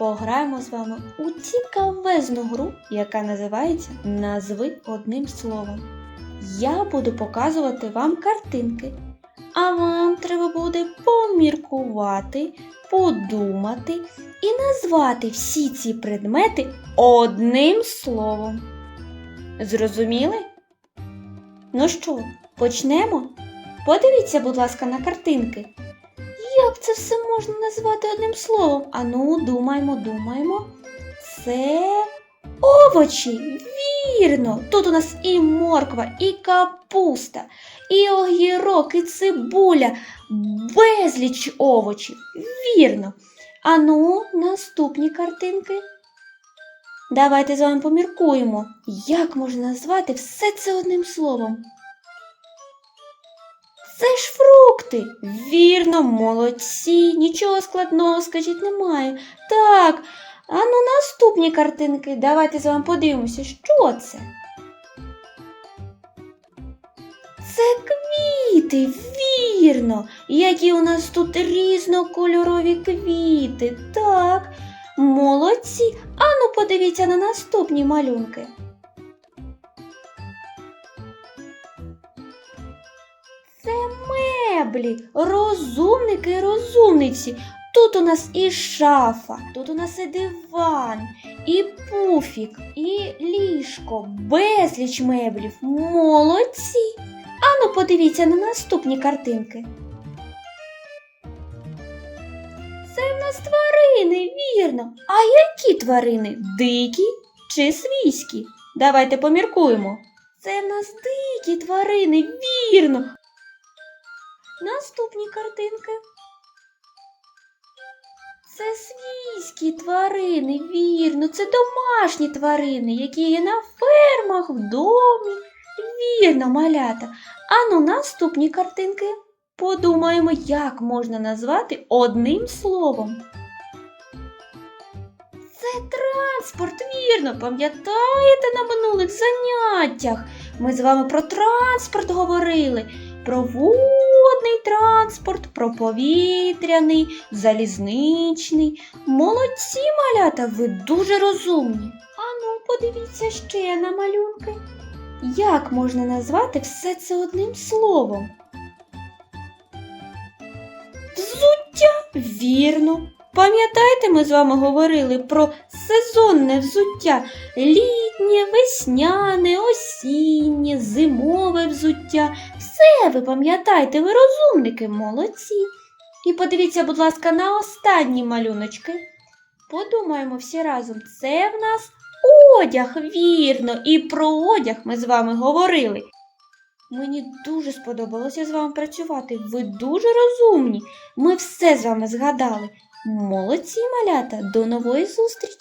пограємо з вами у цікавезну гру, яка називається Назви одним словом. Я буду показувати вам картинки, а вам треба буде поміркувати, подумати і назвати всі ці предмети одним словом. Зрозуміли? Ну що, почнемо? Подивіться, будь ласка, на картинки. Як це все можна назвати одним словом? Ану, думаємо, думаємо. Це овочі. Вірно. Тут у нас і морква, і капуста, і огірок, і цибуля. Безліч овочів. Вірно. Ану, наступні картинки. Давайте з вами поміркуємо, як можна назвати все це одним словом. Це ж фрукти. Вірно, молодці, нічого складного, скажіть, немає. Так, а ну наступні картинки. Давайте з вами подивимося, що це. Це квіти, вірно. Які у нас тут різнокольорові квіти. Так, молодці. Ану, подивіться на наступні малюнки. Це меблі, розумники і розумниці. Тут у нас і шафа, тут у нас і диван, і пуфік, і ліжко, безліч меблів. Молодці. Ану, подивіться на наступні картинки. Це в нас тварини, вірно. А які тварини? Дикі чи свійські? Давайте поміркуємо. Це в нас дикі тварини, вірно. Наступні картинки. Це свійські тварини, вірно, це домашні тварини, які є на фермах, в домі. Вірно, малята. Ану, наступні картинки. Подумаємо, як можна назвати одним словом. Це транспорт, вірно, пам'ятаєте на минулих заняттях? Ми з вами про транспорт говорили про водний транспорт, про повітряний, залізничний. Молодці малята, ви дуже розумні. Ану, подивіться ще на малюнки. Як можна назвати все це одним словом? Взуття, вірно. Пам'ятаєте, ми з вами говорили про сезонне взуття, літнє, весняне, осіннє, зимове взуття. Все ви пам'ятаєте, ви розумники, молодці. І подивіться, будь ласка, на останні малюночки. Подумаємо всі разом, це в нас одяг, вірно, і про одяг ми з вами говорили. Мені дуже сподобалося з вами працювати. Ви дуже розумні. Ми все з вами згадали. Молодці, малята, до нової зустрічі!